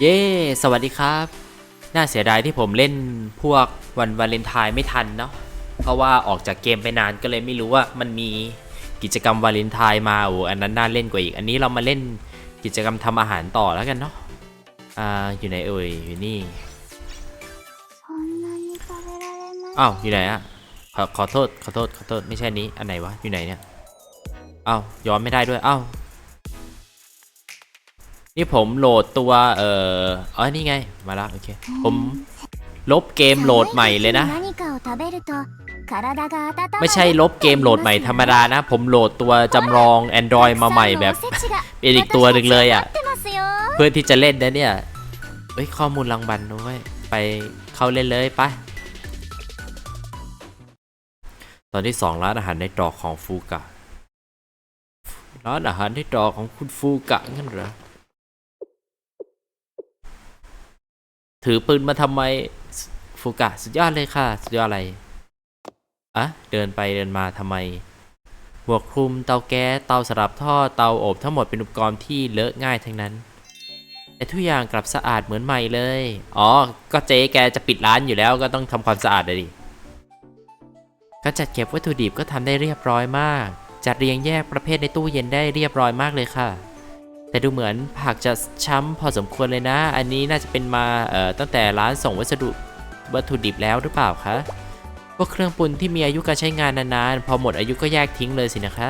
เย้ สวัสดีครับ น่าเสียดายที่ผมเล่นพวกวันวาเลนไทน์ไม่ทันเนาะ เพราะว่าออกจากเกมไปนานก็เลยไม่รู้ว่ามันมีกิจกรรมวาเลนไทน์มาโอ้อันนั้นน่าเล่นกว่าอีก อันนี้เรามาเล่นกิจกรรมทำอาหารต่อแล้วกันเนาะ อ่า อยู่ไหนเอ่ย อยู่นี่ อ้าว อยู่ไหนอะขอขอโทษ ขอโทษ ขอโทษ ไม่ใช่นี้ อันไหนวะ อยู่ไหนเนี่ย อ้าว ย้อนไม่ได้ด้วย อ้าว นี่ผมโหลดตัวเอ่ออ๋อนี่ไง มาแล้วโอเค ผมลบเกมโหลดใหม่เลยนะ ไม่ใช่ลบเกมโหลดใหม่ธรรมดานะ ผมโหลดตัวจำลอง Android มาใหม่แบบเป็นอีกตัวหนึ่งเลยอะ เพื่อที่จะเล่นนะเนี่ยเอ้ยข้อมูลรางวัลด้วยไปเข้าเล่นเลยไปตอนที่สองร้านอาหารในตรอกของฟูกะร้านอาหารในตรอกของคุณฟูกะงั้นเหรอ ถือปืนมาทำไมฟูกะสุดยอดเลยค่ะ สุดยอดอะไรอะเดินไปเดินมาทำไมหมวกคลุมเตาแก๊สเตาสลับท่อเตาอบทั้งหมดเป็นอุปกรณ์ที่เลอะง่ายทั้งนั้น แต่ทุกอย่างกลับสะอาดเหมือนใหม่เลย อ๋อ ก็เจ๊แกจะปิดร้านอยู่แล้วก็ต้องทำความสะอาดเลยดิการจัดเก็บวัตถุดิบก็ทำได้เรียบร้อยมาก จัดเรียงแยกประเภทในตู้เย็นได้เรียบร้อยมากเลยค่ะ แต่ดูเหมือนผักจะช้ำพอสมควรเลยนะ อันนี้น่าจะเป็นมาเอ่อตั้งแต่ร้านส่งวัสดุวัตถุดิบแล้วหรือเปล่าคะพวกเครื่องปรุงที่มีอายุการใช้งานนานๆ พอหมดอายุก็แยกทิ้งเลยสินะคะ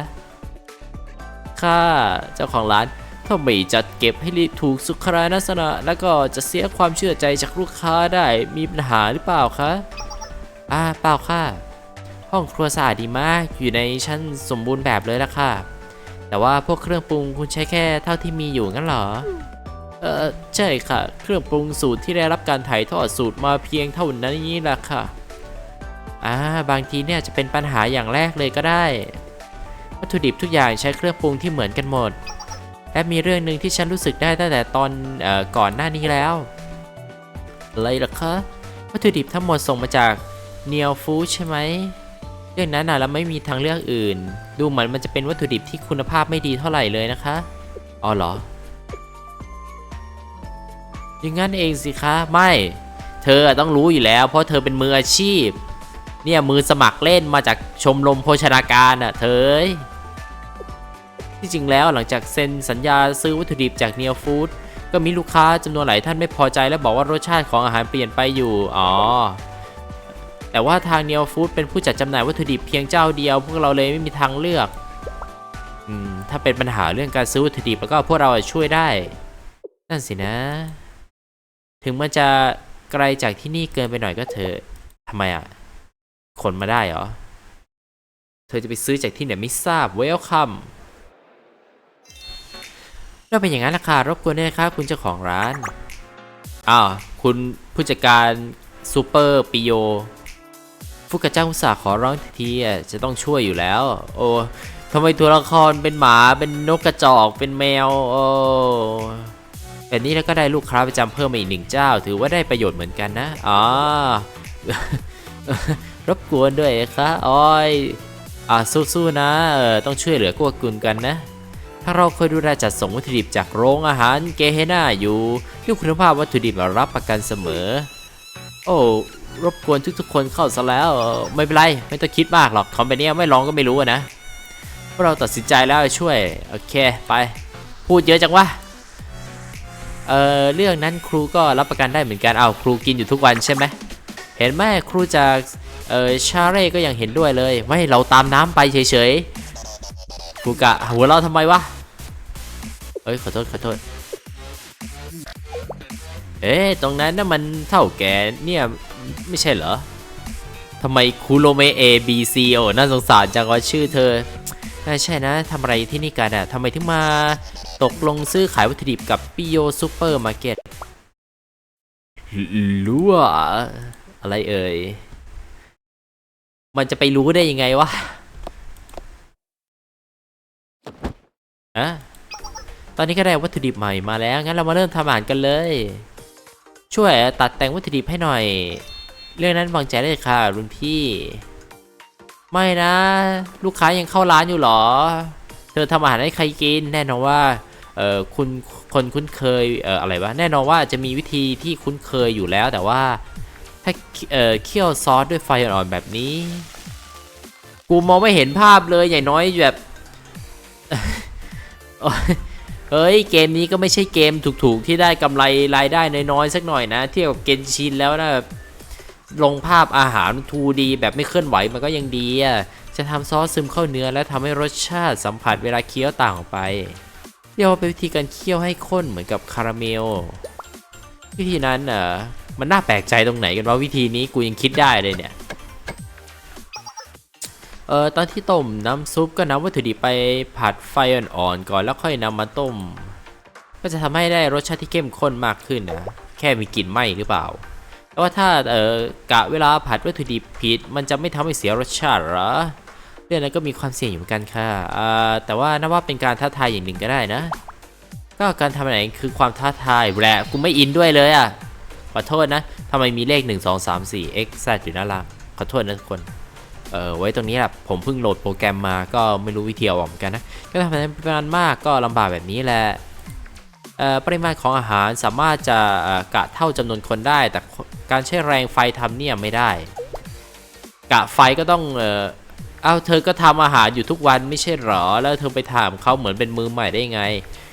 ค่ะเจ้าของร้านถ้าไม่จัดเก็บให้ถูกสุขลักษณะ แล้วก็จะเสียความเชื่อใจจากลูกค้าได้มีปัญหาหรือเปล่าคะอ่าเปล่าค่ะ ห้องครัวสะอาดดีมากอยู่ในชั้นสมบูรณ์แบบเลยละค่ะ แต่ว่าพวกเครื่องปรุงคุณใช้แค่เท่าที่มีอยู่งั้นเหรอ เออใช่ค่ะ เครื่องปรุงสูตรที่ได้รับการถ่ายทอดสูตรมาเพียงเท่านั้นนี้แหละค่ะ อ่าบางทีเนี่ยจะเป็นปัญหาอย่างแรกเลยก็ได้ วัตถุดิบทุกอย่างใช้เครื่องปรุงที่เหมือนกันหมด และมีเรื่องหนึ่งที่ฉันรู้สึกได้ตั้งแต่ตอนออก่อนหน้านี้แล้วอะไรล่ะคะวัตถุดิบทั้งหมดส่งมาจากเนีย f ฟู้ดใช่ไหมเรื่องนั้นน่ะเราไม่มีทางเลือกอื่น ดูเหมือนมันจะเป็นวัตถุดิบที่คุณภาพไม่ดีเท่าไหร่เลยนะคะ อ๋อเหรอ อย่างนั้นเองสิคะ ไม่ เธอต้องรู้อยู่แล้ว เพราะเธอเป็นมืออาชีพ เนี่ยมือสมัครเล่นมาจากชมรมโภชนาการอะ เธอ ที่จริงแล้วหลังจากเซ็นสัญญาซื้อวัตถุดิบจากเนียฟู้ดก็มีลูกค้าจำนวนหลายท่านไม่พอใจและบอกว่ารสชาติของอาหารเปลี่ยนไปอยู่ อ๋อ แต่ว่าทางเนียวฟู้ดเป็นผู้จัดจำหน่ายวัตถุดิบเพียงเจ้าเดียว พวกเราเลยไม่มีทางเลือกอืมถ้าเป็นปัญหาเรื่องการซื้อวัตถุดิบแล้วก็พวกเราช่วยได้ นั่นสินะ ถึงมันจะไกลจากที่นี่เกินไปหน่อยก็เถอะทำไมอะขนมาได้เหรอ เธอจะไปซื้อจากที่ไหนไม่ทราบเวลคัมเราเป็นอย่างนั้นราคารบกวนด้วยนะครับคุณเจ้าของร้าน อ้าว คุณผู้จัดการซูเปอร์ปิโย ฟุกะเจ้าอุตส่าห์ขอร้องทีจะต้องช่วยอยู่แล้ว โอ้ทำไมตัวละครเป็นหมาเป็นนกกระจอกเป็นแมว โอ้แบบนี้แล้วก็ได้ลูกค้าประจำเพิ่มมาอีกหนึ่งเจ้า ถือว่าได้ประโยชน์เหมือนกันนะอ๋อรบกวนด้วยครับอ้อยอ่าสู้ๆนะเออต้องช่วยเหลือกัวกุลกันนะ ถ้าเราเคยดูแลจัดส่งวัตถุดิบจากโรงอาหารเกเฮนาอยู่ด้วยคุณภาพวัตถุดิบมารับประกันเสมอ โอ้ รบกวนทุกๆคนเข้าซะแล้วไม่เป็นไร ไม่ต้องคิดมากหรอกคอมเปนี้ไม่ลองก็ไม่รู้นะพวกเราตัดสินใจแล้วช่วย โอเคไป พูดเยอะจังวะเออเรื่องนั้นครูก็รับประกันได้เหมือนกันเอาครูกินอยู่ทุกวันใช่ไหมเห็นไหมครูจากเออชาเร่ก็ยังเห็นด้วยเลย ไม่เราตามน้ำไปเฉยๆครูกะหัวเราะทำไมวะเอ้ยขอโทษขอโทษเอ๊ะตรงนั้นน่ะมันเท่าแก่เนี่ย ไม่ใช่เหรอทำไมคูโรเมเอบีซีโอน่าสงสารจังว่าชื่อเธอใช่นะทำอะไรที่นี่กันอะทำไมถึงมาตกลงซื้อขายวัตถุดิบกับปิโยซูเปอร์มาร์เก็ตรู้ว่าอะไรเอ่ย มันจะไปรู้ได้ยังไงวะอะตอนนี้ก็ได้วัตถุดิบใหม่มาแล้ว งั้นเรามาเริ่มทำอาหารกันเลย ช่วยตัดแต่งวัตถุดิบให้หน่อย เรื่องนั้นวางใจได้ค่ะรุ่นพี่ ไม่นะ ลูกค้ายังเข้าร้านอยู่หรอ เธอทำอาหารให้ใครกิน แน่นอนว่าเออคุณคนคุ้นเคยเอออะไรวะแน่นอนว่าจะมีวิธีที่คุ้นเคยอยู่แล้วแต่ว่าถ้าเออเคี่ยวซอสด้วยไฟอ่อนๆแบบนี้ กูมองไม่เห็นภาพเลยอย่างน้อยแบบเฮ้ยเกมนี้ก็ไม่ใช่เกมถูกๆที่ได้กำไรรายได้น้อยๆสักหน่อยนะ เทียบกับเกนชินแล้วนะแบบ ลงภาพอาหาร 2D แบบไม่เคลื่อนไหวมันก็ยังดีอะ จะทำซอสซึมเข้าเนื้อและทำให้รสชาติสัมผัสเวลาเคี้ยวต่างออกไป เรียกว่าเป็นวิธีการเคี่ยวให้ข้นเหมือนกับคาราเมล วิธีนั้นอะมันน่าแปลกใจตรงไหนกันว่าวิธีนี้กูยังคิดได้เลยเนี่ย เออตอนที่ต้มน้ำซุปก็นำวัตถุดิบไปผัดไฟอ่อนๆก่อนแล้วค่อยนำมาต้ม ก็จะทำให้ได้รสชาติที่เข้มข้นมากขึ้นนะ แค่มีกลิ่นไหม้หรือเปล่า แต่ว่าถ้าเออกะเวลาผัดวัตถุดิบผิด มันจะไม่ทำให้เสียรสชาติเหรอเรื่องนั้นก็มีความเสี่ยงอยู่เหมือนกันค่ะแต่ว่านับว่าเป็นการท้าทายอย่างหนึ่งก็ได้นะ ก็การทำอะไรคือความท้าทายแหละกูไม่อินด้วยเลยอะขอโทษนะทำไมมีเลข 1 2 3 4 x z อยู่หน้าล่าขอโทษนะทุกคนเออไว้ตรงนี้แหละผมเพิ่งโหลดโปรแกรมมาก็ไม่รู้วิธีเอาออกเหมือนกันนะ ก็ทำในปริมาณมากก็ลำบากแบบนี้แหละปริมาณของอาหารสามารถจะกะเท่าจำนวนคนได้ แต่ การใช้แรงไฟทำเนี่ยไม่ได้ กะไฟก็ต้องเออเอาเธอก็ทำอาหารอยู่ทุกวันไม่ใช่หรอ แล้วเธอไปถามเขาเหมือนเป็นมือใหม่ได้ไง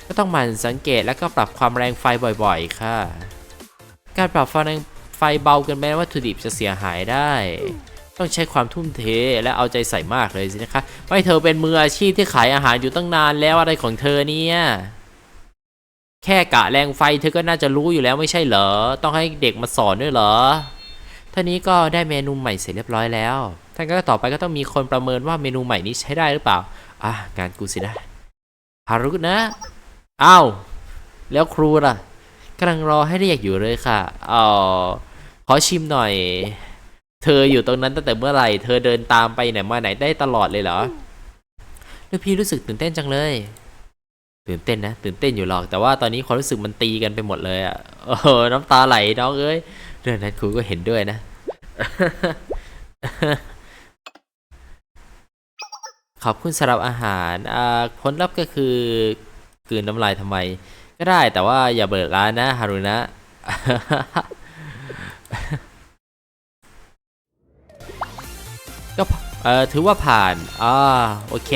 ก็ต้องหมั่นสังเกตแล้วก็ปรับความแรงไฟบ่อยๆ ค่ะ การปรับไฟแรงไฟเบาเกินไปวัตถุดิบจะเสียหายได้ ต้องใช้ความทุ่มเทและเอาใจใส่มากเลยสินะคะไม่เธอเป็นมืออาชีพที่ขายอาหารอยู่ตั้งนานแล้วอะไรของเธอเนี่ย แค่กะแรงไฟเธอก็น่าจะรู้อยู่แล้วไม่ใช่เหรอ ต้องให้เด็กมาสอนด้วยเหรอท่านี้ก็ได้เมนูใหม่เสร็จเรียบร้อยแล้ว ท่านก็ต่อไปก็ต้องมีคนประเมินว่าเมนูใหม่นี้ใช้ได้หรือเปล่า อะ งานกูสินะฮารุนะอ้าวแล้วครูล่ะกำลังรอให้เรียกอยู่เลยค่ะอ๋อขอชิมหน่อย เธออยู่ตรงนั้นตั้งแต่เมื่อไหร่ เธอเดินตามไปไหนมาไหนได้ตลอดเลยเหรอลูกพี่รู้สึกตื่นเต้นจังเลย ตื่นเต้นนะ ตื่นเต้นอยู่หรอก แต่ว่าตอนนี้ความรู้สึกมันตีกันไปหมดเลยอะโอ้โหน้ำตาไหลน้องเอ้ยเรื่องนั้นครูก็เห็นด้วยนะ ขอบคุณสำหรับอาหารอ่าผลลัพธ์ก็คือกืนน้ำลายทำไม ก็ได้แต่ว่าอย่าเบิดร้านนะฮารุนะก็เออถือว่าผ่าน อ่า โอเค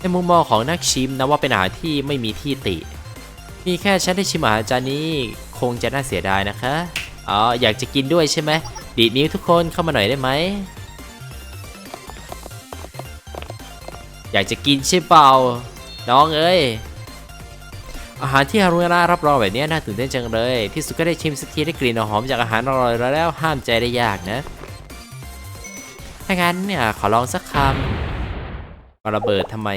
ในมุมมองของนักชิมนะว่าเป็นอาหารที่ไม่มีที่ติ มีแค่ฉันได้ชิมอาหารจานนี้คงจะน่าเสียดายนะคะ อ๋อ อยากจะกินด้วยใช่ไหม ดีดนิ้วทุกคนเข้ามาหน่อยได้ไหม อยากจะกินใช่เปล่า น้องเอ้ย อาหารที่ฮารุนะรับรองแบบนี้น่าตื่นเต้นจังเลย ที่สุดก็ได้ชิมสักทีได้กลิ่นหอมจากอาหารอร่อยแล้วห้ามใจได้ยากนะ ถ้างั้นเนี่ยขอลองสักคำ มาระเบิดทำไม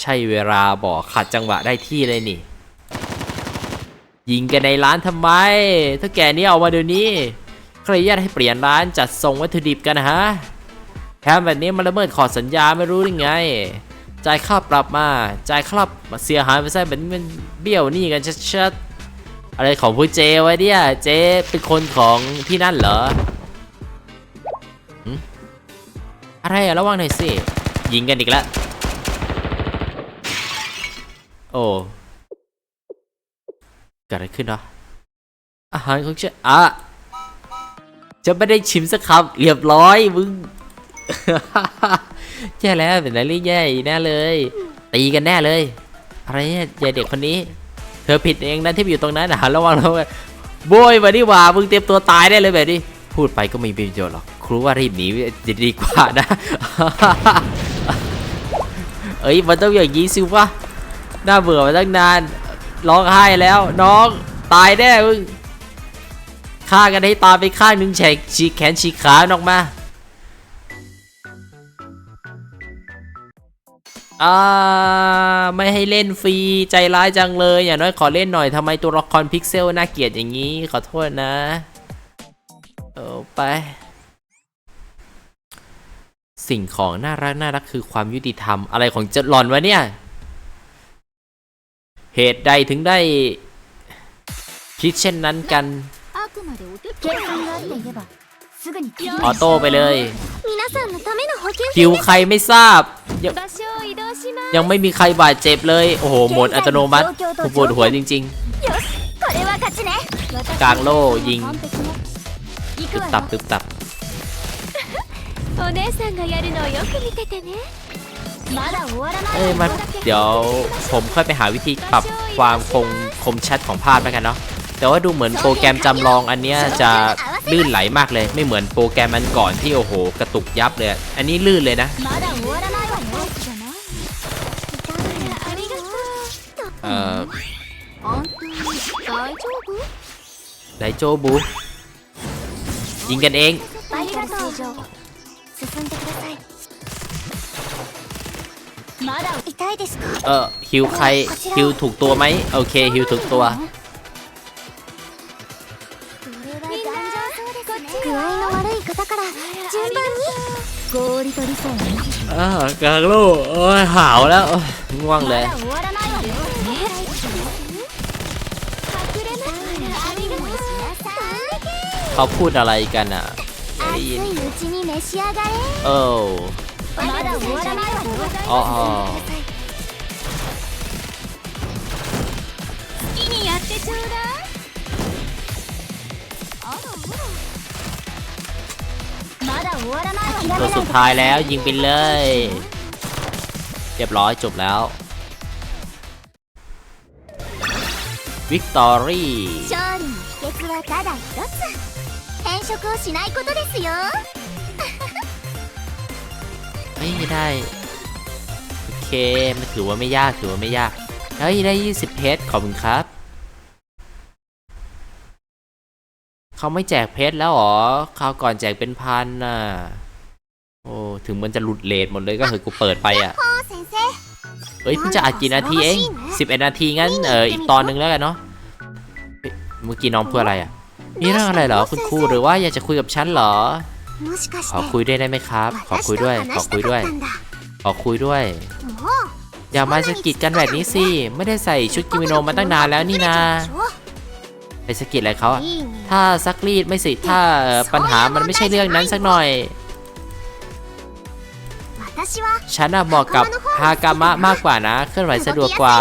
ใช่เวลาบอกขัดจังหวะได้ที่เลยนี่ ยิงกันในร้านทำไม ถ้าแกนี้เอามาเดี๋ยวนี้ ใครญาตให้เปลี่ยนร้านจัดส่งวัตถุดิบกันฮะแถมแบบนี้มันละเมิดขอสัญญาไม่รู้หรือไง จ่ายค่าปรับมาจ่ายค่าปรับมาเสียหายไปซะแบบนี้มันเบี้ยวหนี่กันชัดๆอะไรของผู้เจวะเนี่ยเจเป็นคนของที่นั่นเหรออะไรอะระวังหน่อยสิ ยิงกันอีกแล้ว โอ้เกิดอะไรขึ้นวะอาหารของฉันอะจะไม่ได้ชิมสักคำเรียบร้อยมึงแย่แล้วเป็นอะไรแย่อีกแน่เลย ตีกันแน่เลยอะไรเนี่ยยายเด็กคนนี้ เธอผิดเองนะที่ไปอยู่ตรงนั้นนะระวังระวังโบยมาดิว่ามึงเตรียมตัวตายได้เลยแบบนี้พูดไปก็ไม่มีประโยชน์หรอกครูว่ารีบหนีจะดีกว่านะ เอ้ยมันต้องอย่างนี้สิวะน่าเบื่อมาตั้งนานร้องไห้แล้ว น้องตายแน่มึงฆ่ากันให้ตายไปข้างหนึ่งแฉกฉีกแขนฉีกขาออกมาอ่าไม่ให้เล่นฟรีใจร้ายจังเลย อย่างน้อยขอเล่นหน่อยทำไมตัวละครพิกเซลน่าเกลียดอย่างนี้ ขอโทษนะ เออไป สิ่งของน่ารักน่ารักคือความยุติธรรมอะไรของจะหลอนวะเนี่ย เหตุใดถึงได้ คิดเช่นนั้นกัน ออโต้ไปเลยคิวใครไม่ทราบ ยังไม่มีใครบาดเจ็บเลย โอ้โห หมดอัตโนมัติปวดหัวจริง ๆ กลางโล่ยิงตึบตับตึบตับ お姉さんがやるのをよく見ててねまだ終わらない เอ้ย わ มัน よだけ เดี๋ยวผมค่อยไปหาวิธีปรับความคงคมชัดของภาพแล้วกันเนาะแต่ว่าดูเหมือนโปรแกรมจำลองอันเนี้ยจะลื่นไหลมากเลย ไม่เหมือนโปรแกรมอันก่อนที่โอ้โหกระตุกยับเลย อันนี้ลื่นเลยนะ まだ終わらないわよありがとう เอ่อ 本当に大丈夫 ไดโจบูยิงกันเอง ありがとう 進んでくださいまだ痛いですか เออฮิวใครฮิวถูกตัวไหมโอเคฮิวถูกตัว みんなこっち具合の悪い方から順番に氷取りさえね อ่ากลางโลกโอ้ยหาวแล้วโอ้ยง่วงเลย まだ終わらないわよね隠れながらありがとうしなさい เขาพูดอะไรกันอ่ะ ได้ยินเอ้อ๋ตัวสุดท้ายแล้วยิงไปเลย เรียบร้อยจบแล้ววิกตอรี่ 変色をしないことですよ ไม่ได้ โอเคมันถือว่าไม่ยากถือว่าไม่ยากเฮ้ยได้ 20 เพชรขอบคุณครับ เขาไม่แจกเพชรแล้วเหรอคราวก่อนแจกเป็นพันน่ะ โอ้ ถึงมันจะหลุดเลทหมดเลยก็เถอะกูเปิดไปอ่ะ お先生 เอ้ยเพิ่งจะอัดกี่นาทีเอง11 นาทีงั้น เอออีกตอนหนึงแล้วกันเนาะเฮ้ยเมื่อกี้น้องเพื่ออะไรอ่ะ มีเรื่องอะไรเหรอคุณครูหรือว่าอยากจะคุยกับฉันเหรอ ขอคุยด้วยได้ไหมครับ ขอคุยด้วย ขอคุยด้วย ขอคุยด้วย อย่ามาสะกิดกันแบบนี้สิ ไม่ได้ใส่ชุดกิโมโนมาตั้งนานแล้วนี่นะไปสะกิดอะไรเขาถ้าซักรีดไม่สิ ถ้าปัญหามันไม่ใช่เรื่องนั้นสักหน่อย ฉันอะเหมาะกับฮากามะมากกว่านะ เคลื่อนไหวสะดวกกว่า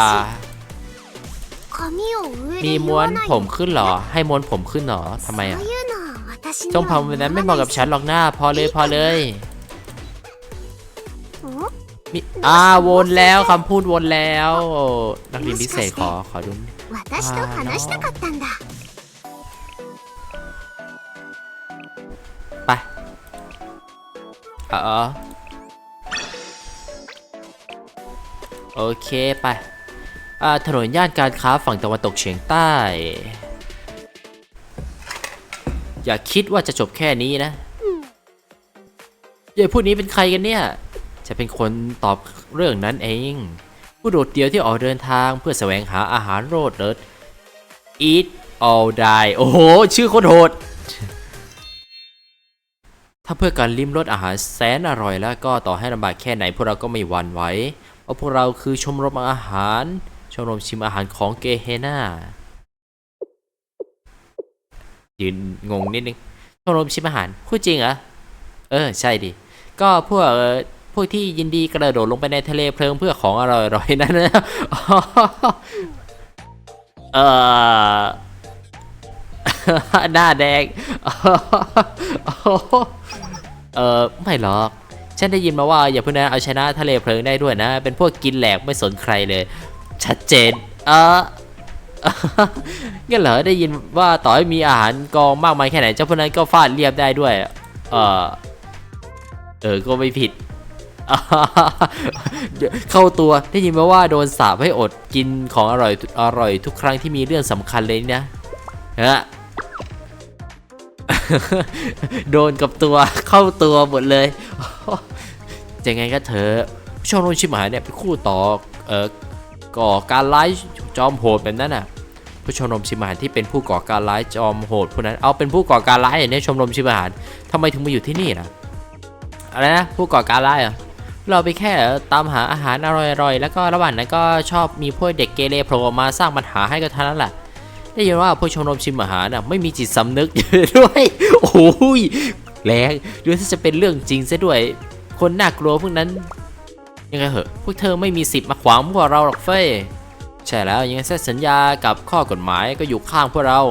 มีม้วนผมขึ้นหรอ ให้ม้วนผมขึ้นหรอทำไมอะทงงผมแบบนั้นไม่เหมาะกับฉันหรอกหน้า พอเลยพอเลยมีอ่าวนแล้วคำพูดวนแล้ว นักเรียนพิเศษขอขอดูไปอ๋อโอเคไป ถนนย่านการค้าฝั่งตะวันตกเฉียงใต้ อย่าคิดว่าจะจบแค่นี้นะเย่ผู้นี้เป็นใครกันเนี่ย จะเป็นคนตอบเรื่องนั้นเอง ผู้โดดเดี่ยวที่ออกเดินทางเพื่อแสวงหาอาหารโรดเลิศ eat all die โอ้โห ชื่อโคนโหด ถ้าเพื่อการลิ้มรสอาหารแสนอร่อยแล้วก็ต่อให้ลำบากแค่ไหนพวกเราก็ไม่หวั่นไหว เพราะพวกเราคือชมรมอาหาร มรมชิมอาหารของเกเฮนายืนงงนิดนึงชมรมชิมอาหารพูดจริงเหรอ เออ ใช่ดิ ก็พวกพวกที่ยินดีกระโดดลงไปในทะเลเพลิงเพื่อของอร่อยๆนั่นนะเออหน้าแดง เออไม่หรอก ฉันได้ยินมาว่าอย่าเพิ่งนะเอาชนะทะเลเพลิงได้ด้วยนะ เป็นพวกกินแหลกไม่สนใครเลย ชัดเจน เอองั้นเหรอได้ยินว่าต่อให้มีอาหารกองมากมายแค่ไหน เจ้าพวกนั้นก็ฟาดเรียบได้ด้วย เออเออก็ไม่ผิด เข้าตัวได้ยินมาว่าโดนสาปให้อดกินของอร่อยอร่อยทุกครั้งที่มีเรื่องสำคัญเลยนะฮะโดนกับตัวเข้าตัวหมดเลยยังไงก็เถอะชมรมชิมหายเนี่ยเป็นคู่ต่อเอ่อ ก่อการร้ายจอมโหดแบบนั้นน่ะผู้ชมรมชิมหายที่เป็นผู้ก่อการร้ายจอมโหดผู้นั้นเอาเป็นผู้ก่อการร้ายอย่างนี้ชมรมชิมหายทำไมถึงมาอยู่ที่นี่นะอะไรนะผู้ก่อการร้ายเหรอเราไปแค่ตามหาอาหารอร่อยๆ แล้วก็ระหว่างนั้นก็ชอบมีพวกเด็กเกเรโผล่มาสร้างปัญหาให้กับท่านั้นแหละ ได้ยินว่าผู้ชมรมชิมอาหารน่ะไม่มีจิตสำนึกด้วย โอ้ยแรงหรือถ้าจะเป็นเรื่องจริงซะด้วย คนน่ากลัวพวกนั้น ยังไงเหอะพวกเธอไม่มีสิทธิ์มาขวางพวกเราหรอกเฟ้ยใช่แล้วยังไงเส้นสัญญากับข้อกฎหมายก็อยู่ข้างพวกเรา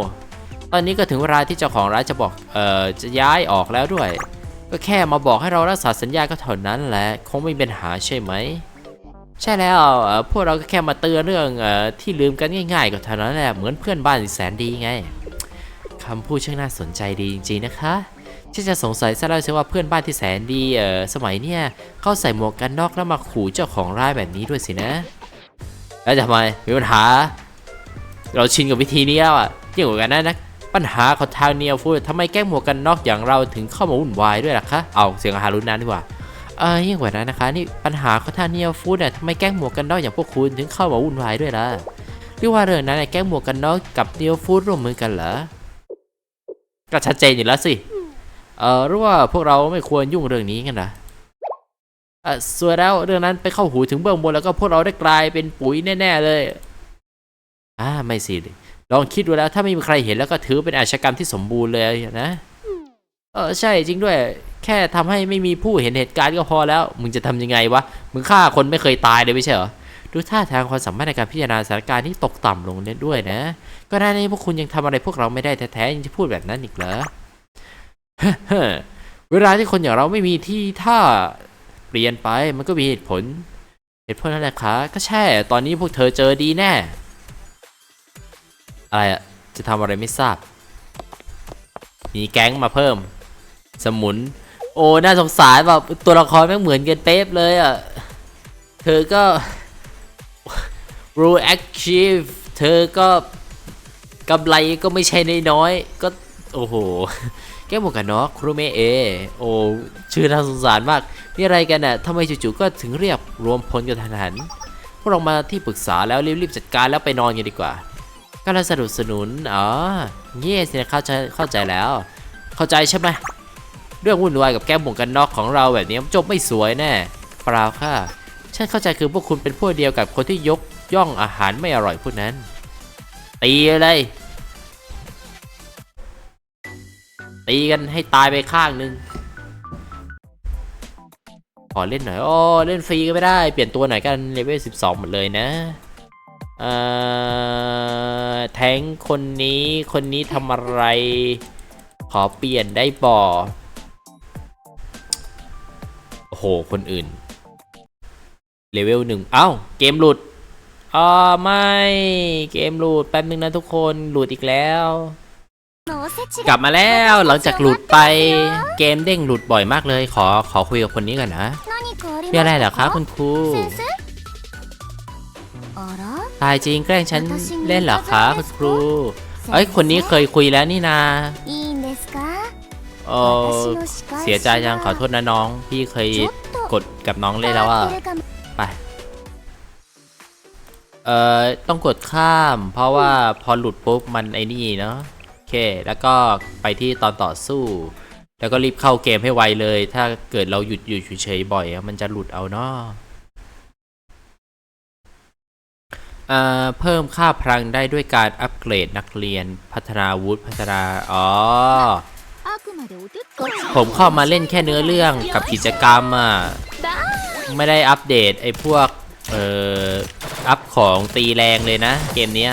ตอนนี้ก็ถึงเวลาที่เจ้าของร้านจะบอกเอ่อจะย้ายออกแล้วด้วย ก็แค่มาบอกให้เรารักษาสัญญาก็เท่านั้นแหละคงไม่มีปัญหาใช่ไหมใช่แล้วเออพวกเราก็แค่มาเตือนเรื่องเออที่ลืมกันง่าย ๆ ก็เท่านั้นแหละเหมือนเพื่อนบ้านสีแสนดีไงคำพูดช่างน่าสนใจดีจริงๆนะคะ ที่จะสงสัยซะแล้วใช่ว่าเพื่อนบ้านที่แสนดีเอ่อสมัยเนี่ยเขาใส่หมวกกันน็อกแล้วมาขู่เจ้าของร้านแบบนี้ด้วยสินะ แล้วทำไมมีปัญหา เราชินกับวิธีนี้แล้วอะยิ่งกว่ากันนั้นะปัญหาของทางเนียฟูดทำไมแก๊งหมวกกันน็อกอย่างเราถึงเข้ามาวุ่นวายด้วยล่ะคะเอาเสียงอาหารรุนนั้นดีกว่าเออยิ่งกว่านั้นนะคะนี่ปัญหาของทางเนียฟูดเนี่ยทำไมแก๊งหมวกกันน็อกอย่างพวกคุณถึงเข้ามาวุ่นวายด้วยล่ะหรือว่าเรื่องนั้นแก๊งหมวกกันน็อกกับเนียฟูดร่วมมือกันเหรอก็ชัดเจนอยู่แล้วสิ เออหรือว่าพวกเราไม่ควรยุ่งเรื่องนี้กันนะเออส่วนแล้วเรื่องนั้นไปเข้าหูถึงเบื้องบนแล้วก็พวกเราได้กลายเป็นปุ๋ยแน่ๆเลยอ่าไม่สิลองคิดดูแล้วถ้าไม่มีใครเห็นแล้วก็ถือเป็นอาชญากรรมที่สมบูรณ์เลยนะเออใช่จริงด้วย แค่ทำให้ไม่มีผู้เห็นเหตุการณ์ก็พอแล้ว มึงจะทำยังไงวะมึงฆ่าคนไม่เคยตายเลยไม่ใช่เหรอดูท่าทางความสามารถในการพิจารณาสถานการณ์ที่ตกต่ำลงเนี่ยด้วยนะ ก็ได้ในพวกคุณยังทำอะไรพวกเราไม่ได้แท้ๆยังจะพูดแบบนั้นอีกเหรอ เวลาที่คนอย่างเราไม่มีที่ท่าเปลี่ยนไปมันก็มีเหตุผล เหตุผลนั่นแหละคะก็ใช่ ตอนนี้พวกเธอเจอดีแน่ อะไรอะจะทำอะไรไม่ทราบ มีแก๊งมาเพิ่ม สมุน โอ้ น่าสงสารแบบตัวละครแม่งเหมือนกันเป๊ะเลยอะเธอก็รูแอคชีฟเธอก็กำไรก็ไม่ใช่น้อยๆก็ โอ้โห แก้หมวกกันน็อกครูเมเอ โอ้ชื่อน่าสงสารมาก นี่อะไรกันน่ะทำไมจู่ๆก็ถึงเรียกรวมพลกันทันหันพวกเรามาที่ปรึกษาแล้วรีบๆจัดการแล้วไปนอนกันดีกว่าก็เรสนับสนุน อ๋อเงี้ยสินะเข้าใจเข้าใจแล้ว เข้าใจใช่ไหมเรื่องวุ่นวายกับแก้มหมวกกันน็อกของเราแบบนี้จบไม่สวยแน่เปล่าค่ะฉันเข้าใจคือพวกคุณเป็นพวกเดียวกับคนที่ยกย่องอาหารไม่อร่อยพวกนั้นตีเลย ตีกันให้ตายไปข้างหนึ่งขอเล่นหน่อยอ๋อเล่นฟรีก็ไม่ได้ เปลี่ยนตัวหน่อยกันเลเวลสิบสองหมดเลยนะเอ่อแทงคนนี้คนนี้ทำอะไร ขอเปลี่ยนได้บ่อโอ้โห คนอื่น เลเวลหนึ่งเอ้า เกมหลุดอ๋อไม่ เกมหลุด แป๊บนึงนะทุกคน หลุดอีกแล้ว กลับมาแล้วหลังจากหลุดไปเกมเด้งหลุดบ่อยมากเลย ขอขอคุยกับคนนี้ก่อนนะมีอะไรเหรอคะคุณครูตายจริงแกล้งฉันเล่นเหรอคะคุณครูไอ้คนนี้เคยคุยแล้วนี่นาเออเสียใจจังขอโทษนะน้อง พี่เคยกดกับน้องเล่นแล้วอะไปเอ่อต้องกดข้าม เพราะว่าพอหลุดปุ๊บมันไอ้นี่เนาะ เค แล้วก็ไปที่ตอนต่อสู้ แล้วก็รีบเข้าเกมให้ไวเลย ถ้าเกิดเราหยุดอยู่เฉยๆบ่อย มันจะหลุดเอาเนาะเพิ่มค่าพลังได้ด้วยการอัปเกรดนักเรียนพัฒนาวุฒิพัฒนา อ๋อ ผมเข้ามาเล่นแค่เนื้อเรื่องกับกิจกรรมอะ ไม่ได้อัปเดตไอ้พวก เอ่อ อัพของตีแรงเลยนะ เกมเนี้ย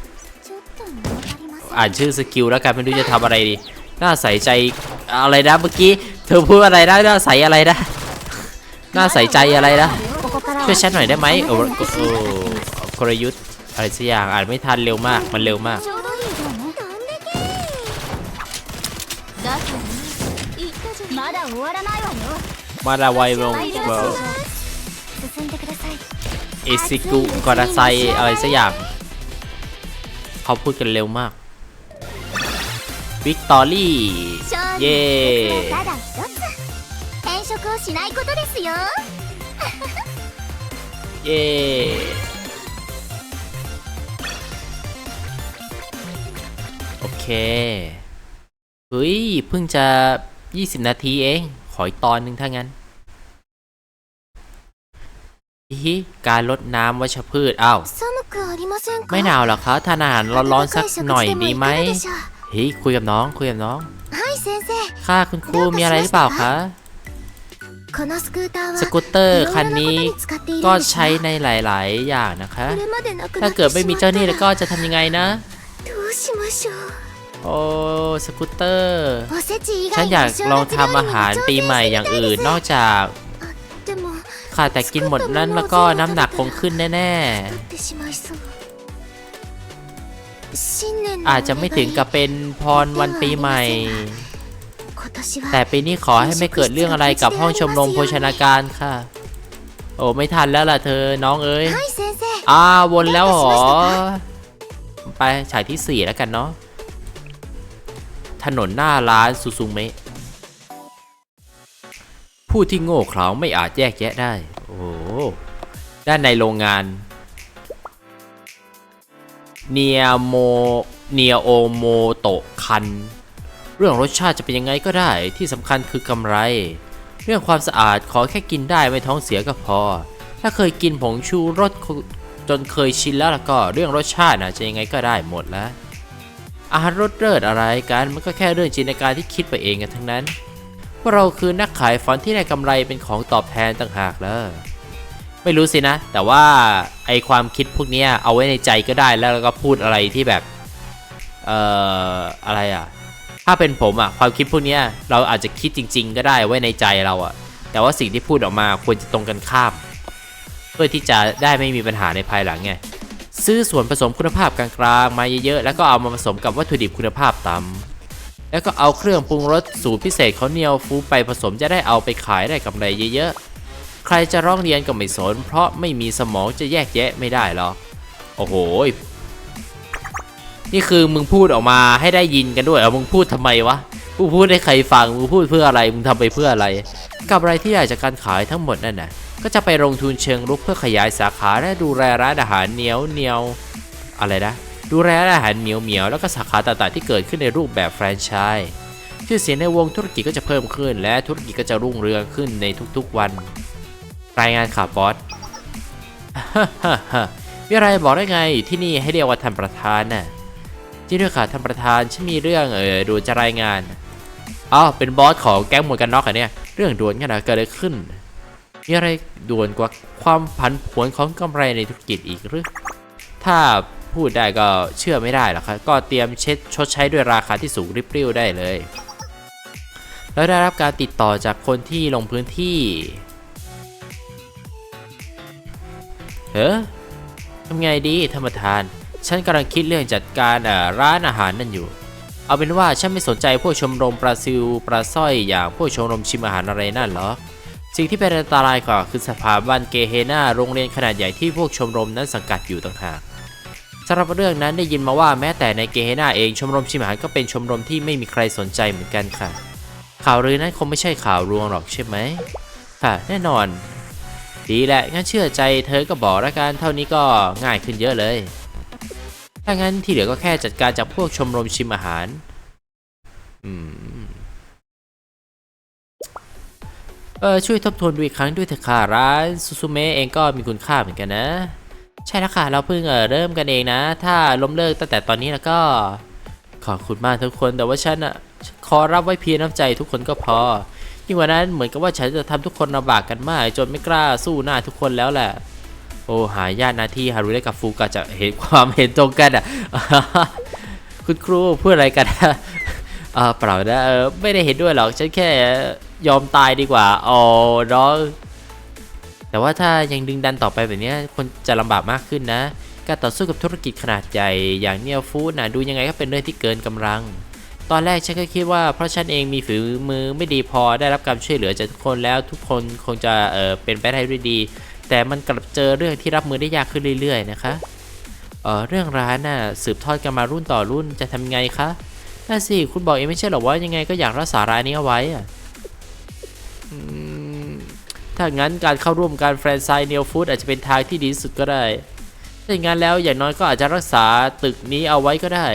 อ่านชื่อสกิลแล้วกันไม่รู้จะทำอะไรดีน่าใส่ใจอะไรนะเมื่อกี้ เธอพูดอะไรนะน่าใส่อะไรนะน่าใส่ใจอะไรนะช่วยแชทหน่อยได้ไหมโอ้โหกลยุทธ์อะไรสักอย่างอ่านไม่ทันเร็วมากมันเร็วมากมาดาไวลมเอซิกุกอราไซอะไรสักอย่าง เขาพูดกันเร็วมาก วิกตอรี่ เย่เย่โอเค เฮ้ย เพิ่งจะ 20 นาทีเอง ขออีกตอนหนึ่งถ้างั้นฮิการลดน้ำวัชพืชอ้าว ไม่หนาวหรอคะทานอาหารร้อนๆสักหน่อยดีไหม เฮ้ยคุยกับน้องคุยกับน้องค่ะคุณครูมีอะไรหรือเปล่าคะสกูตเตอร์คันนี้ก็ใช้ในหลาย ๆ อย่างนะคะ ถ้าเกิดไม่มีเจ้านี่แล้วก็จะทำยังไงนะ โอ้สกูตเตอร์ ฉันอยากลองทำอาหารปีใหม่อย่างอื่นนอกจาก ค่ะแต่กินหมดนั่นแล้วก็น้ำหนักคงขึ้นแน่ ๆ อาจจะไม่ถึงกับเป็นพรวันปีใหม่แต่ปีนี้ขอให้ไม่เกิดเรื่องอะไรกับห้องชมรมโภชนาการค่ะ โอ้ไม่ทันแล้วล่ะเธอน้องเอ้ย อ่าวนแล้วเหรอ ไปฉายที่สี่แล้วกันเนาะถนนหน้าร้านซูซุงเมะผู้ที่โง่เขลาไม่อาจแยกแยะได้ โอ้ด้านในโรงงาน เนียโมเนียโอโมโตะคัน เรื่องรสชาติจะเป็นยังไงก็ได้ที่สำคัญคือกำไร เรื่องความสะอาดขอแค่กินได้ไม่ท้องเสียก็พอ ถ้าเคยกินผงชูรสจนเคยชินแล้วล่ะก็เรื่องรสชาตินะจะยังไงก็ได้หมดแล้ว อาหารรสเลิศอะไรกันมันก็แค่เรื่องจินตนาการที่คิดไปเองกันทั้งนั้นพวกเราคือนักขายฝันที่ได้กำไรเป็นของตอบแทนต่างหากแล้ว ไม่รู้สินะ แต่ว่าไอความคิดพวกนี้เอาไว้ในใจก็ได้แล้วก็พูดอะไรที่แบบ เอ่อ อะไรอะ ถ้าเป็นผมอะ ความคิดพวกนี้เราอาจจะคิดจริง ๆ ก็ได้ไว้ในใจเราอะ แต่ว่าสิ่งที่พูดออกมาควรจะตรงกันข้าม เพื่อที่จะได้ไม่มีปัญหาในภายหลังไง ซื้อส่วนผสมคุณภาพกลางๆมาเยอะๆ แล้วก็เอามาผสมกับวัตถุดิบคุณภาพต่ำแล้วก็เอาเครื่องปรุงรสสูตรพิเศษเของเนียวฟูไปผสมจะได้เอาไปขายได้กำไรเยอะๆ ใครจะร้องเรียนก็ไม่สน เพราะไม่มีสมองจะแยกแยะไม่ได้หรอก โอ้โห นี่คือมึงพูดออกมาให้ได้ยินกันด้วย เอามึงพูดทำไมวะ มึงพูดให้ใครฟัง มึงพูดเพื่ออะไร มึงทำไปเพื่ออะไรกำไรที่ได้จากการขายทั้งหมดนั่นนะก็จะไปลงทุนเชิงรุกเพื่อขยายสาขาและดูแลร้านอาหารเหนียวเหนียวอะไรนะ ดูแลร้านอาหารเหมียวเหมียวแล้วก็สาขาต่างๆที่เกิดขึ้นในรูปแบบแฟรนไชส์ชื่อเสียงในวงธุรกิจก็จะเพิ่มขึ้น และธุรกิจก็จะรุ่งเรืองขึ้นในทุกๆวัน รายงานข่าวบอสมีอะไรบอกได้ไงที่นี่ให้เรียกว่าท่านประธานน่ะที่ด้วยค่ะท่านประธานฉันมีเรื่องเออด่วนจะรายงานอ๋อเป็นบอสของแก๊งหมวกกันน็อกอะเนี่ยเรื่องด่วนกันนะเกิดอะไรขึ้นมีอะไรด่วนกว่าความผันผวนของกำไรในธุรกิจอีกหรือ ถ้าพูดได้ก็เชื่อไม่ได้หรอกครับก็เตรียมเช็ดชดใช้ด้วยราคาที่สูงริบเรี่ยวได้เลย แล้วได้รับการติดต่อจากคนที่ลงพื้นที่ เฮ้อทำไงดีท่านประธาน ฉันกำลังคิดเรื่องจัดการร้านอาหารนั่นอยู่ เอาเป็นว่าฉันไม่สนใจพวกชมรมปลาซิวปลาสร้อยอย่างพวกชมรมชิมอาหารอะไรนั่นหรอกสิ่งที่เป็นอันตรายกว่าคือสถาบันเกเฮนาโรงเรียนขนาดใหญ่ที่พวกชมรมนั้นสังกัดอยู่ต่างหากสำหรับเรื่องนั้นได้ยินมาว่าแม้แต่ในเกเฮนาเองชมรมชิมอาหารก็เป็นชมรมที่ไม่มีใครสนใจเหมือนกันค่ะ ข่าวลือนั้นคงไม่ใช่ข่าวลวงหรอกใช่ไหมค่ะแน่นอน ดีแหละงั้นเชื่อใจเธอก็บอกละกันเท่านี้ก็ง่ายขึ้นเยอะเลย ถ้างั้นที่เหลือก็แค่จัดการจากพวกชมรมชิมอาหาร อืม เออช่วยทบทวนดูอีกครั้งด้วยเถอะค่ะร้านซูซูเมะเองก็มีคุณค่าเหมือนกันนะ ใช่แล้วค่ะ เราเพิ่งเออเริ่มกันเองนะ ถ้าล้มเลิกตั้งแต่ตอนนี้แล้วก็ ขอบคุณมากทุกคนแต่ว่าฉันอะขอรับไว้เพียงน้ำใจทุกคนก็พอ ยิ่งกว่านั้นเหมือนกับว่าฉันจะทำทุกคนลำบากกันมาก จนไม่กล้าสู้หน้าทุกคนแล้วแหละ โอ้หายากนะที่ฮารุได้กับฟูกะจะเห็นความเห็นตรงกันอะคุณครูพูดอะไรกันเออเปล่านะเออไม่ได้เห็นด้วยหรอกฉันแค่ยอมตายดีกว่าอ๋อน้องแต่ว่าถ้ายังดึงดันต่อไปแบบนี้คนจะลำบากมากขึ้นนะ การต่อสู้กับธุรกิจขนาดใหญ่ อย่างเนียฟูดนะดูยังไงก็เป็นเรื่องที่เกินกำลัง ตอนแรกฉันก็คิดว่าเพราะฉันเองมีฝีมือไม่ดีพอได้รับการช่วยเหลือจากทุกคนแล้วทุกคนคงจะเออเป็นไปได้ด้วยดี แต่มันกลับเจอเรื่องที่รับมือได้ยากขึ้นเรื่อย ๆ นะคะเออเรื่องร้านน่ะสืบทอดกันมารุ่นต่อรุ่นจะทำไงคะน่าสิคุณบอกเองไม่ใช่หรอว่ายังไงก็อยากรักษาร้านนี้เอาไว้อะอืมถ้าถ้างั้นการเข้าร่วมการแฟรนไชส์เนลฟู้ดอาจจะเป็นทางที่ดีที่สุดก็ได้ถ้าอย่างนั้นแล้วอย่างน้อยก็อาจจะรักษาตึกนี้เอาไว้ก็ได้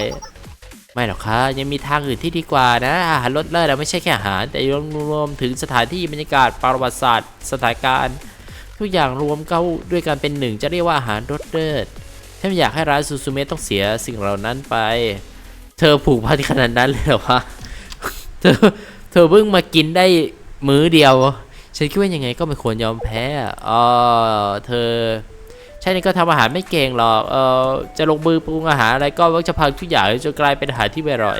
ไม่หรอกค่ะยังมีทางอื่นที่ดีกว่านะอาหารรสเลิศไม่ใช่แค่อาหาร แต่ยังรวมถึงสถานที่บรรยากาศประวัติศาสตร์สถานการณ์ทุกอย่างรวมเข้าด้วยกันเป็นหนึ่งจะเรียกว่าอาหารรสเลิศถ้าไม่อยากให้ร้านซูซูเมะต้องเสียสิ่งเหล่านั้นไป เธอผูกพันขนาดนั้นเลยเหรอวะเธอเธอเพิ่งมากินได้มื้อเดียว ฉันคิดว่ายังไงก็ไม่ควรยอมแพ้อะอ๋อเธอ ช่นี่ก็ทำอาหารไม่เก่งหรอกเออจะลงมือปรุงอาหารอะไรก็มักจะพังทุกอย่างจนกลายเป็นอาหารที่ไม่อร่อย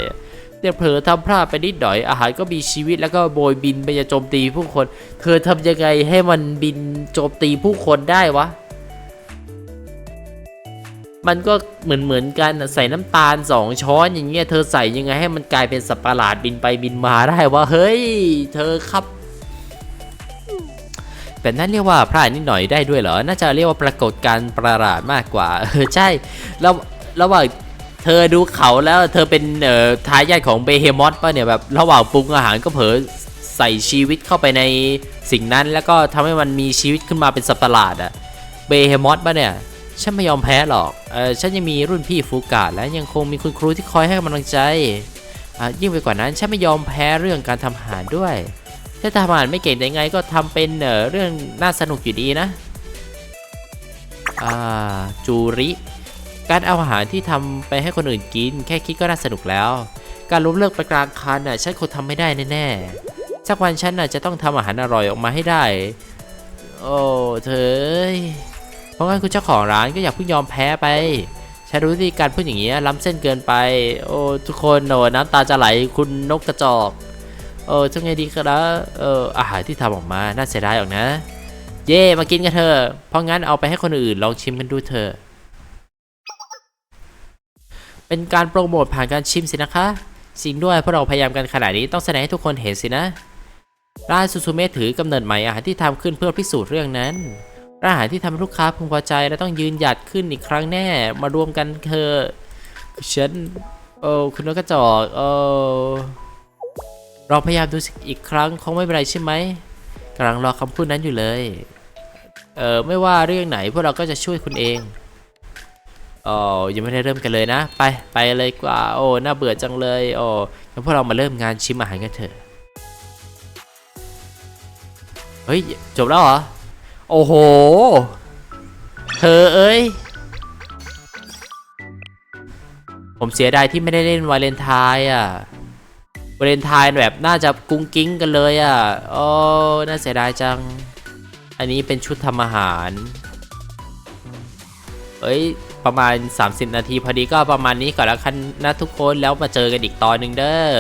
เดี๋ยวเผลอทำพลาดไปนิดหน่อยอาหารก็มีชีวิตแล้วก็โบยบินไปจะโจมตีผู้คน เธอทำยังไงให้มันบินโจมตีผู้คนได้วะ มันก็เหมือนเหมือนกันใส่น้ำตาลสองช้อนอย่างเงี้ยเธอใส่ยังไงให้มันกลายเป็นสัตว์ประหลาดบินไปบินมาได้วะเฮ้ย เธอครับ แบบนั้นเรียกว่าพลาดนิดหน่อยได้ด้วยเหรอ น่าจะเรียกว่าปรากฏการณ์ประหลาดมากกว่า เออใช่แล้วระหว่างเธอดูเขาแล้วเธอเป็นเอ่อทายาทของเบเฮมอสป่ะเนี่ยแบบระหว่างปรุงอาหารก็เผลอใส่ชีวิตเข้าไปในสิ่งนั้นแล้วก็ทำให้มันมีชีวิตขึ้นมาเป็นสัตว์ประหลาดอะเบเฮมอสป่ะเนี่ยฉันไม่ยอมแพ้หรอก เออฉันยังมีรุ่นพี่ฟูกาดและยังคงมีคุณครูที่คอยให้กำลังใจ อะยิ่งไปกว่านั้นฉันไม่ยอมแพ้เรื่องการทำอาหารด้วย ถ้าทำอาหารไม่เก่งได้ไงก็ทำเป็นเเรื่องน่าสนุกอยู่ดีนะจูริ การเอาอาหารที่ทำไปให้คนอื่นกิน แค่คิดก็น่าสนุกแล้ว การล้มเลิกไปกลางคันน่ะฉันคงทำไม่ได้แน่ๆสักวันฉันน่ะจะต้องทำอาหารอร่อยออกมาให้ได้ โอ้เธอเพราะงั้นคุณเจ้าของร้านก็อย่าเพิ่งยอมแพ้ไปฉันรู้วิธีการพูดอย่างนี้ยล้ำเส้นเกินไป โอ้ทุกคนโอ้น้ำตาจะไหลคุณนกกระจอก เออจะไงดีครับเอออาหารที่ทำออกมาน่าเสียดายออกนะ เย่มากินกันเถอะเพราะงั้นเอาไปให้คนอื่นลองชิมกันดูเถอะเป็นการโปรโมทผ่านการชิมสินะคะสิ่งด้วยเพราะเราพยายามกันขนาดนี้ต้องแสดงให้ทุกคนเห็นสินะร้านซูซูเมะถือกำเนิดใหม่อาหารที่ทำขึ้นเพื่อพิสูจน์เรื่องนั้นร้านอาหารที่ทำลูกค้าพึงพอใจและต้องยืนหยัดขึ้นอีกครั้งแน่มารวมกันเถอะฉันโอ้คุณนกกระจอกเออ เราพยายามดูสักอีกครั้งคงไม่เป็นไรใช่ไหมกำลังรอคำพูดนั้นอยู่เลย เออไม่ว่าเรื่องไหนพวกเราก็จะช่วยคุณเองอ๋อยังไม่ได้เริ่มกันเลยนะ ไปไปเลยกว่าโอ้น่าเบื่อจังเลยโอ้งั้นพวกเรามาเริ่มงานชิมอาหารกันเถอะเฮ้ยจบแล้วเหรอโอ้โห เธอเอ้ย ผมเสียดายที่ไม่ได้เล่นวาเลนไทน์อะ วาเลนไทน์แบบน่าจะกุ้งกิ้งกันเลยอะโอ้น่าเสียดายจัง อันนี้เป็นชุดทำอาหาร เอ้ย ประมาณ 30 นาทีพอดีก็ประมาณนี้ก่อนแล้วกันนะทุกคนแล้วมาเจอกันอีกตอนหนึ่งเด้อ